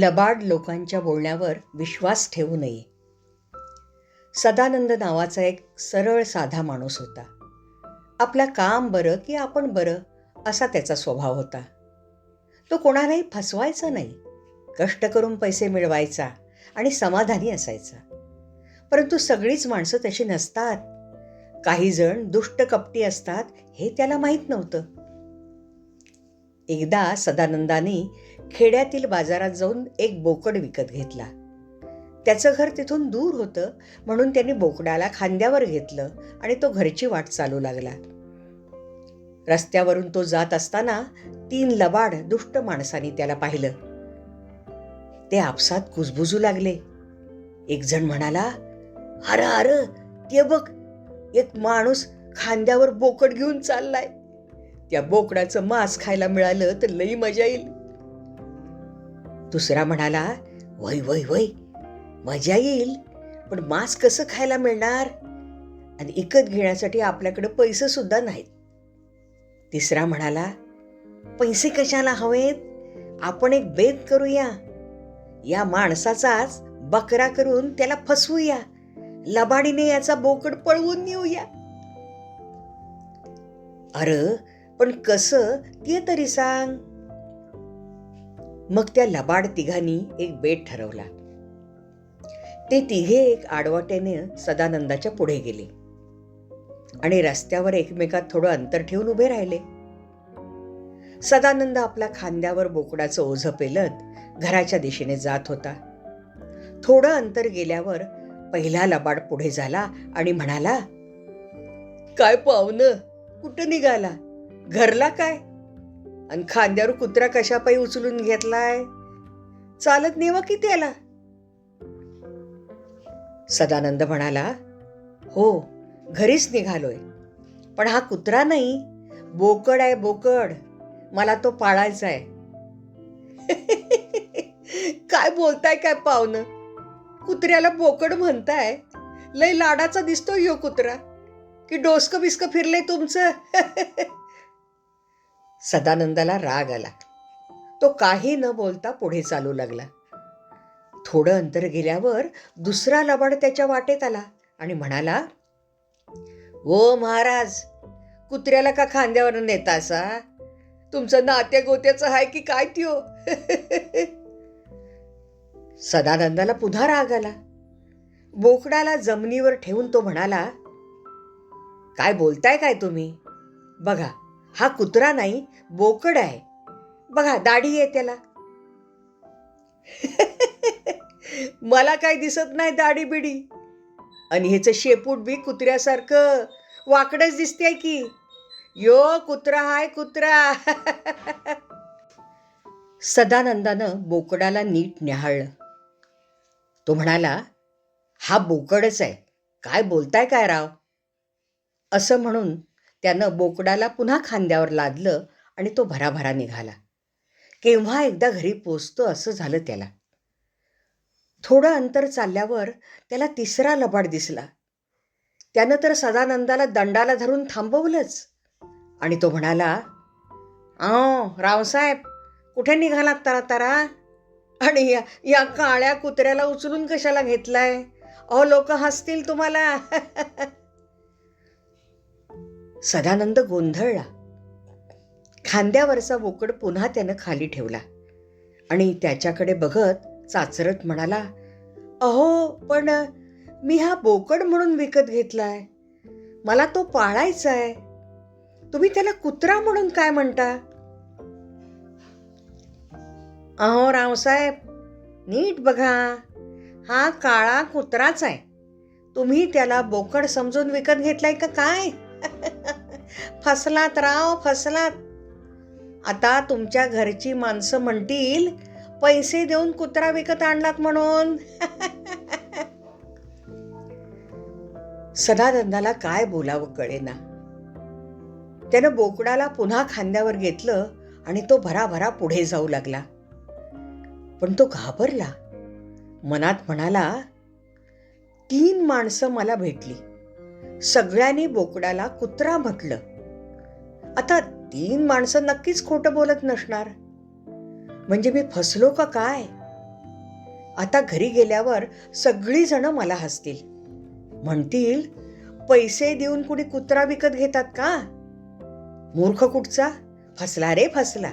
लबाड लोकांच्या बोलण्यावर विश्वास ठेवू नये. सदानंद नावाचा एक सरळ साधा माणूस होता. आपला काम बरं की आपण बरं असा त्याचा स्वभाव होता. तो कोणालाही फसवायचा नाही. कष्ट करून पैसे मिळवायचा आणि समाधानी असायचा. परंतु सगळीच माणसं तशी नसतात. काही जण दुष्ट कपटी असतात हे त्याला माहीत नव्हतं. एकदा सदानंदाने खेड्यातील बाजारात जाऊन एक बोकड विकत घेतला. त्याचं घर तिथून दूर होतं म्हणून त्यांनी बोकडाला खांद्यावर घेतलं आणि तो घरची वाट चालू लागला. रस्त्यावरून तो जात असताना तीन लबाड दुष्ट माणसांनी त्याला पाहिलं. ते आपसात कुजबुजू लागले. एक जण म्हणाला अर अर ते बघ एक माणूस खांद्यावर बोकड घेऊन चाललाय. त्या बोकडाचं मांस खायला मिळालं तर लई मजा येईल. दुसरा म्हणाला वय वय वय मजा येईल पण मांस कसं खायला मिळणार? आणि इकत घेण्यासाठी आपल्याकडे पैसे सुद्धा नाहीत. तिसरा म्हणाला पैसे कशाला हवेत? आपण एक बेत करूया. या माणसाचाच बकरा करून त्याला फसवूया. लबाडीने याचा बोकड पळवून नेऊया. अरे पण कसं ते तरी सांग. मग त्या लबाड तिघांनी एक बेट ठरवला. ते तिघे एक आडवाट्याने सदानंदाच्या पुढे गेले आणि रस्त्यावर एकमेकात थोडं अंतर ठेवून उभे राहिले. सदानंद आपल्या खांद्यावर बोकडाचं ओझं पेलत घराच्या दिशेने जात होता. थोडं अंतर गेल्यावर पहिला लबाड पुढे झाला आणि म्हणाला काय पाहुणं? कुठं निघाला? घरला काय? आणि खांद्यावर कुत्रा कशापायी उचलून घेतलाय? चालत नेवा की त्याला? सदानंद म्हणाला हो घरीच निघालोय. पण हा कुत्रा नाही. बोकड आहे बोकड. मला तो पाळायचा आहे. काय बोलताय काय पाहुणं? कुत्र्याला बोकड म्हणताय? लय लाडाचा दिसतो यो कुत्रा. की डोसकं बिस्क फिरलंय तुमचं. सदानंदाला राग आला. तो काही न बोलता पुढे चालू लागला. थोडं अंतर गेल्यावर दुसरा लबाड त्याच्या वाटेत आला आणि म्हणाला ओ महाराज कुत्र्याला का खांद्यावर नेतासा तुमचं नात्या गोत्याचं आहे की काय त्यो? सदानंदाला पुन्हा राग आला. बोकडाला जमिनीवर ठेवून तो म्हणाला काय बोलताय काय तुम्ही? बघा हा कुत्रा नाही बोकड आहे. बघा दाढी आहे त्याला. मला काय दिसत नाही दाढी बिडी आणि ह्याचं शेपूट बी कुत्र्यासारखं वाकडच दिसते की. यो कुत्रा हाय कुत्रा. सदानंदानं बोकडाला नीट न्याहाळलं. तो म्हणाला हा बोकडच आहे. काय बोलताय काय राव? असं म्हणून त्यानं बोकडाला पुन्हा खांद्यावर लादलं आणि तो भराभरा निघाला. केव्हा एकदा घरी पोचतो असं झालं त्याला. थोडं अंतर चालल्यावर त्याला तिसरा लबाड दिसला. त्यानं तर सदानंदाला दंडाला धरून थांबवलंच. आणि तो म्हणाला अहो रावसाहेब कुठे निघालात तारा तारा आणि या या काळ्या कुत्र्याला उचलून कशाला घेतलाय? अहो लोक हसतील तुम्हाला. सदानंद गोंधळला. खांद्यावरचा बोकड पुन्हा त्यानं खाली ठेवला. आणि त्याच्याकडे बघत चाचरत म्हणाला अहो पण मी हा बोकड म्हणून विकत घेतलाय. मला तो पाळायचा आहे तुम्ही त्याला कुत्रा म्हणून काय म्हणता? अहो रावसाहेब नीट बघा. हा काळा कुत्राच आहे तुम्ही त्याला बोकड समजून विकत घेतलाय का काय? फसलात राव फसलात. आता तुमच्या घरची माणसं म्हणतील पैसे देऊन कुत्रा विकत आणलात म्हणून. सदानंदाला काय बोलावं कळेना. त्यानं बोकडाला पुन्हा खांद्यावर घेतलं आणि तो भराभरा पुढे जाऊ लागला. पण तो घाबरला. मनात म्हणाला तीन माणसं मला भेटली. सगळ्यांनी बोकडाला कुत्रा म्हटलं. आता तीन माणसं नक्कीच खोटं बोलत नसणार. म्हणजे मी फसलो का काय? आता घरी गेल्यावर सगळीजणं मला हसतील. म्हणतील पैसे देऊन कुणी कुत्रा विकत घेतात का? मूर्ख कुठचा? फसला रे फसला.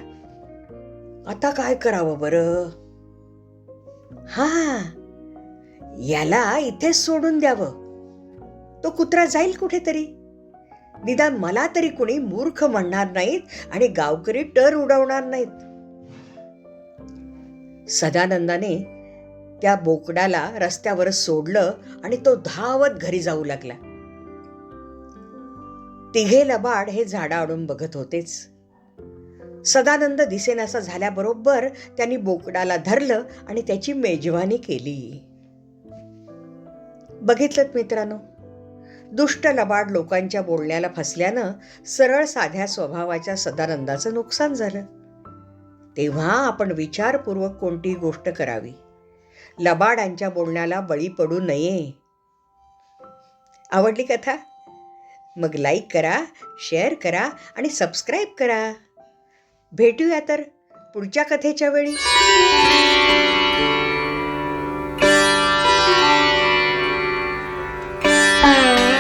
आता काय करावं बरं? हा याला इथेच सोडून द्यावं. तो कुत्रा जाईल कुठेतरी? निदान मला तरी कुणी मूर्ख म्हणणार नाहीत आणि गावकरी टर उडवणार नाहीत. सदानंदाने त्या बोकडाला रस्त्यावर सोडलं आणि तो धावत घरी जाऊ लागला. तिघे लबाड हे झाडाआडून बघत होतेच. सदानंद दिसेनासा झाल्याबरोबर त्यांनी बोकडाला धरलं आणि त्याची मेजवानी केली. बघितलं मित्रांनो? दुष्ट लबाड लोकांच्या बोलण्याला फसल्यानं सरळ साध्या स्वभावाच्या सदानंदाचं नुकसान झालं. तेव्हा आपण विचारपूर्वक कोणतीही गोष्ट करावी? लबाडांच्या बोलण्याला बळी पडू नये. आवडली कथा? मग लाईक करा शेअर करा आणि सबस्क्राईब करा. भेटूया तर पुढच्या कथेच्या वेळी.